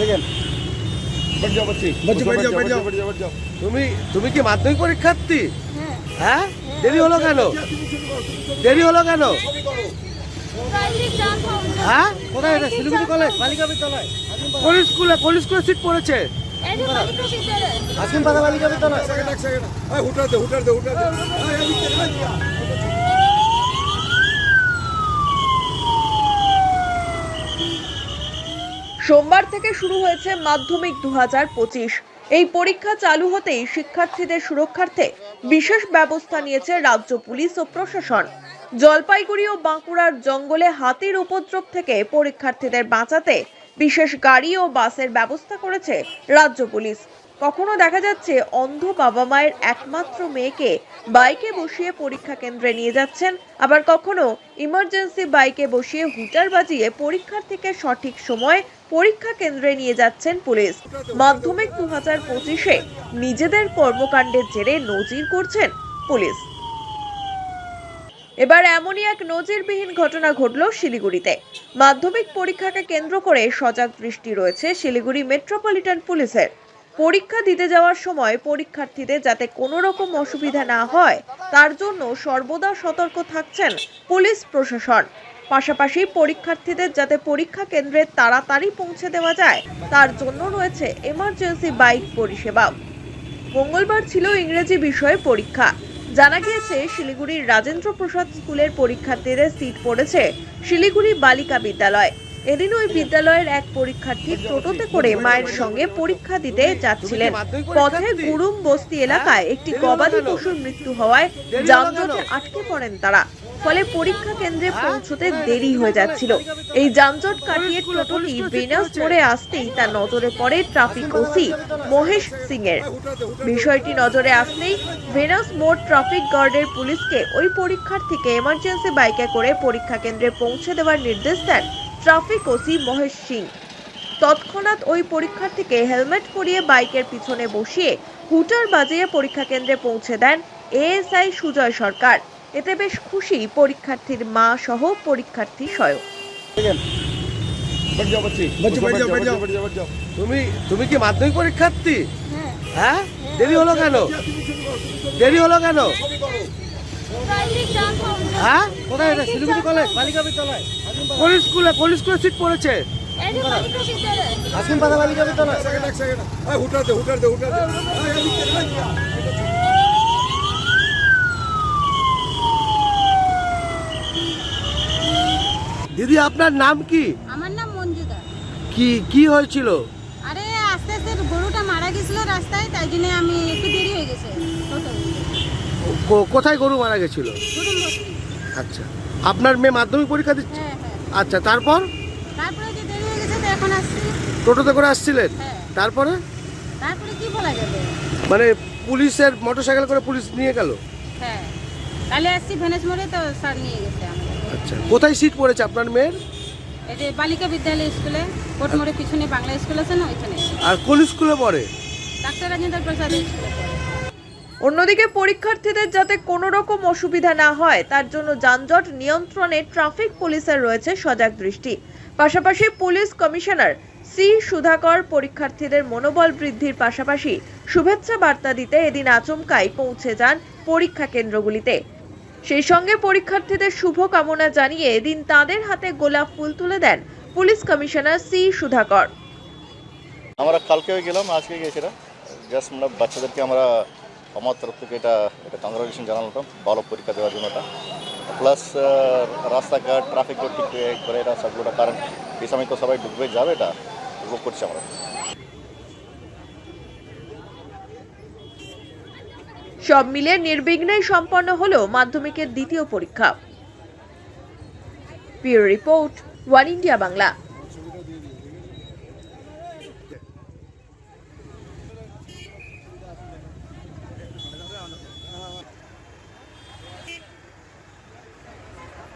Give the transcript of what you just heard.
দেখেন। তুমি তুমি কি মাধ্যমিক পরীক্ষার্থী? হ্যাঁ? হ্যাঁ। দেরি হলো কেন? দেরি হলো কেন? হ্যাঁ? কোথায় এটা? শিলিগুড়ি কলেজ বালিকা বিদ্যালয়। কোন স্কুলে কোন স্কুলে সিট পড়েছে? আসিম পাতা বালিকা বিদ্যালয়। হুটার দে হুটার দে হুটার দে। সোমবার থেকে শুরু হয়েছে মাধ্যমিক দু হাজার পঁচিশ। এই পরীক্ষা চালু হতেই শিক্ষার্থীদের সুরক্ষার্থে বিশেষ ব্যবস্থা নিয়েছে রাজ্য পুলিশ ও প্রশাসন। জলপাইগুড়ি ও বাঁকুড়ার জঙ্গলে হাতির উপদ্রব থেকে পরীক্ষার্থীদের বাঁচাতে বিশেষ গাড়ি ও বাসের ব্যবস্থা করেছে রাজ্য পুলিশ। কখনো দেখা যাচ্ছে অন্ধ বাবা মায়ের একমাত্র মেয়েকে বাইকে বসিয়ে পরীক্ষা কেন্দ্রে নিয়ে যাচ্ছেন, আবার কখনো ইমার্জেন্সি বাইকে বসিয়ে হুটার বাজিয়ে পরীক্ষার্থীকে সঠিক সময় পরীক্ষা কেন্দ্রে নিয়ে যাচ্ছেন পুলিশ। মাধ্যমিক দু হাজার পঁচিশে নিজেদের কর্মকাণ্ডের জেরে নজির করছেন পুলিশ। এবার এমনই এক নজিরবিহীন ঘটনা ঘটল শিলিগুড়িতে। মাধ্যমিক পরীক্ষাকে কেন্দ্র করে সজাগ দৃষ্টি রয়েছে শিলিগুড়ি মেট্রোপলিটন পুলিশের। পরীক্ষা দিতে যাওয়ার সময় পরীক্ষার্থীদের যাতে কোনো রকম অসুবিধা না হয়, তার জন্য সর্বদা সতর্ক থাকছেন পুলিশ প্রশাসন। পাশাপাশি পরীক্ষার্থীদের যাতে পরীক্ষা কেন্দ্রে তাড়াতাড়ি পৌঁছে দেওয়া যায়, তার জন্য রয়েছে এমার্জেন্সি বাইক পরিষেবা। মঙ্গলবার ছিল ইংরেজি বিষয়ে পরীক্ষা। জানা গিয়েছে, শিলিগুড়ির রাজেন্দ্র প্রসাদ স্কুলের পরীক্ষার্থীদের সিট পড়েছে শিলিগুড়ি বালিকা বিদ্যালয়। এদিন ওই বিদ্যালয়ের এক পরীক্ষার্থী টোটোতে করে মায়ের সঙ্গে পরীক্ষা দিতে যাচ্ছিলেন। পথে গুরুম বস্তি এলাকায় একটি গবাদি পশুর মৃত্যু হওয়ায় যানজটে আটকে পড়েন তারা। ফলে পরীক্ষা কেন্দ্রে পৌঁছতে দেরি হয়ে যাচ্ছিল। এই যানজট কাটিয়ে টোটোটি বেনাস মোড়ে আসতেই তার নজরে পড়ে ট্রাফিক ওসি মহেশ সিং এর বিষয়টি নজরে আসতেই ভেনাস মোড় ট্রাফিক গার্ডের পুলিশকে ওই পরীক্ষার্থীকে এমার্জেন্সি বাইকে করে পরীক্ষা কেন্দ্রে পৌঁছে দেওয়ার নির্দেশ দেন ট্রাফিক ওসি মহেশ সিং। তৎক্ষণাৎ ওই পরীক্ষার্থীকে হেলমেট পরিয়ে বাইকের পিছনে বসিয়ে হুটার বাজিয়ে পরীক্ষা কেন্দ্রে পৌঁছে দেন এএসআই সুজয় সরকার। এতে বেশ খুশি পরীক্ষার্থীর মা সহ পরীক্ষার্থী স্বয়ং। তুমি তুমি কি মাধ্যমিক পরীক্ষার্থী? হ্যাঁ।, হ্যাঁ? দেরি হলো কেন? দেরি হলো কেন? হ্যাঁ? শিলিগুড়ি কলেজ দিদি আপনার নাম কি? আমার নাম কি কি হয়েছিল? আরে আস্তে আস্তে গরুটা মারা গেছিল রাস্তায় তাই জন্য আমি একটু দেরি হয়ে গেছে। কোথায় গরু মারা গেছিল? আচ্ছা। আপনার মেয়ে মাধ্যমিক পরীক্ষা দিচ্ছে? হ্যাঁ হ্যাঁ। আচ্ছা তারপর? তারপরে যে দেরি গেছে তো এখন আসছি। টোটোতে করে আসছিলেন? হ্যাঁ। তারপরে? মানে পুলিশের মোটর সাইকেল করে পুলিশ নিয়ে গেল? হ্যাঁ। কালে আসছি ভেনেস মোড়ে তো স্যার নিয়ে গেছে আচ্ছা। কোথায় সিট পড়েছে আপনার মেয়ের? এই যে বালিকা বিদ্যালয় স্কুলে পিছনে বাংলা স্কুল আছে না ওইখানে। আর কোন স্কুলে পড়ে? ডাক্তার রাজেন্দ্র প্রসাদ স্কুলে। অন্যদিকে পরীক্ষার্থীদের যাতে কোনো রকম অসুবিধা না হয়, তার জন্য যানজট নিয়ন্ত্রণে ট্রাফিক পুলিশের রয়েছে সজাগ দৃষ্টি। পাশাপাশি পুলিশ কমিশনার সি সুধাকর পরীক্ষার্থীদের মনোবল বৃদ্ধির পাশাপাশি শুভেচ্ছা বার্তা দিতে এদিন আচমকাই পৌঁছে যান পরীক্ষা কেন্দ্রগুলিতে। সেই সঙ্গে পরীক্ষার্থীদের শুভ কামনা জানিয়ে এদিন তাদের হাতে গোলাপ ফুল তুলে দেন পুলিশ কমিশনার সি সুধাকর। আমরা কালকে গেলাম, আজকে গিয়েছিলাম। জাস্ট মানে বাচ্চাদেরকে আমরা আমার তরফ থেকে এটা এটা কংগ্রাচুলেশন জানালাম ভালো পরীক্ষা দেওয়ার জন্য এটা। প্লাস রাস্তাঘাট ট্রাফিকও ঠিক করে এটা সবগুলো কারণ, এই সময় তো সবাই ডুববে যাবে এটা, উপভোগ করছি আমরা। সব মিলে নির্বিঘ্নেই সম্পন্ন হলো মাধ্যমিকের দ্বিতীয় পরীক্ষা। পিওর রিপোর্ট ওয়ান ইন্ডিয়া বাংলা